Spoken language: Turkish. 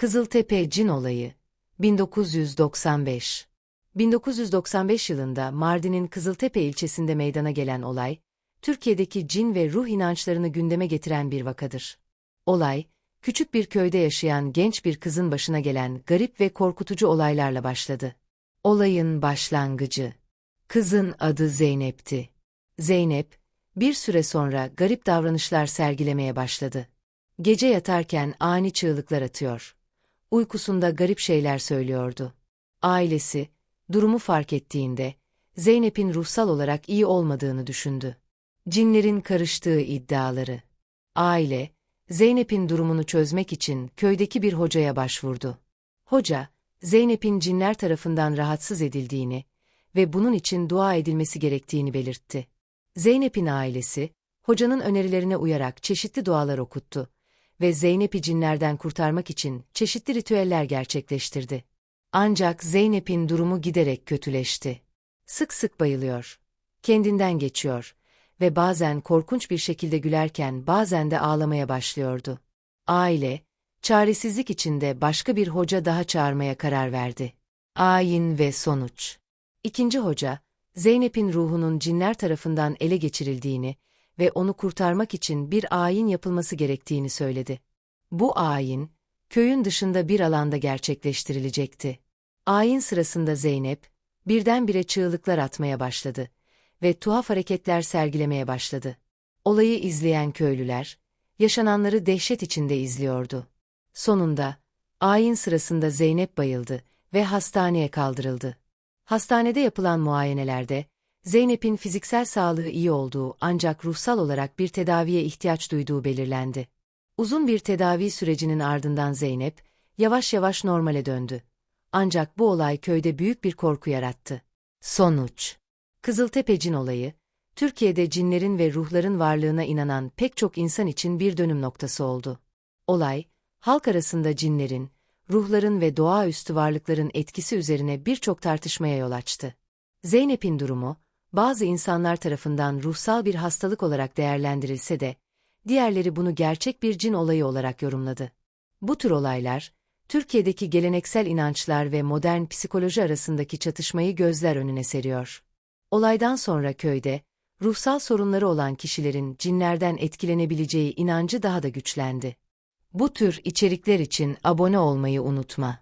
Kızıltepe Cin Olayı 1995 1995 yılında Mardin'in Kızıltepe ilçesinde meydana gelen olay, Türkiye'deki cin ve ruh inançlarını gündeme getiren bir vakadır. Olay, küçük bir köyde yaşayan genç bir kızın başına gelen garip ve korkutucu olaylarla başladı. Olayın başlangıcı. Kızın adı Zeynep'ti. Zeynep, bir süre sonra garip davranışlar sergilemeye başladı. Gece yatarken ani çığlıklar atıyor. Uykusunda garip şeyler söylüyordu. Ailesi, durumu fark ettiğinde, Zeynep'in ruhsal olarak iyi olmadığını düşündü. Cinlerin karıştığı iddiaları. Aile, Zeynep'in durumunu çözmek için köydeki bir hocaya başvurdu. Hoca, Zeynep'in cinler tarafından rahatsız edildiğini ve bunun için dua edilmesi gerektiğini belirtti. Zeynep'in ailesi, hocanın önerilerine uyarak çeşitli dualar okuttu ve Zeynep'i cinlerden kurtarmak için çeşitli ritüeller gerçekleştirdi. Ancak Zeynep'in durumu giderek kötüleşti. Sık sık bayılıyor, kendinden geçiyor ve bazen korkunç bir şekilde gülerken bazen de ağlamaya başlıyordu. Aile, çaresizlik içinde başka bir hoca daha çağırmaya karar verdi. Ayin ve sonuç. İkinci hoca, Zeynep'in ruhunun cinler tarafından ele geçirildiğini ve onu kurtarmak için bir ayin yapılması gerektiğini söyledi. Bu ayin, köyün dışında bir alanda gerçekleştirilecekti. Ayin sırasında Zeynep, birdenbire çığlıklar atmaya başladı ve tuhaf hareketler sergilemeye başladı. Olayı izleyen köylüler, yaşananları dehşet içinde izliyordu. Sonunda, ayin sırasında Zeynep bayıldı ve hastaneye kaldırıldı. Hastanede yapılan muayenelerde, Zeynep'in fiziksel sağlığı iyi olduğu ancak ruhsal olarak bir tedaviye ihtiyaç duyduğu belirlendi. Uzun bir tedavi sürecinin ardından Zeynep, yavaş yavaş normale döndü. Ancak bu olay köyde büyük bir korku yarattı. Sonuç Kızıltepe cin olayı, Türkiye'de cinlerin ve ruhların varlığına inanan pek çok insan için bir dönüm noktası oldu. Olay, halk arasında cinlerin, ruhların ve doğaüstü varlıkların etkisi üzerine birçok tartışmaya yol açtı. Zeynep'in durumu, bazı insanlar tarafından ruhsal bir hastalık olarak değerlendirilse de, diğerleri bunu gerçek bir cin olayı olarak yorumladı. Bu tür olaylar, Türkiye'deki geleneksel inançlar ve modern psikoloji arasındaki çatışmayı gözler önüne seriyor. Olaydan sonra köyde, ruhsal sorunları olan kişilerin cinlerden etkilenebileceği inancı daha da güçlendi. Bu tür içerikler için abone olmayı unutma.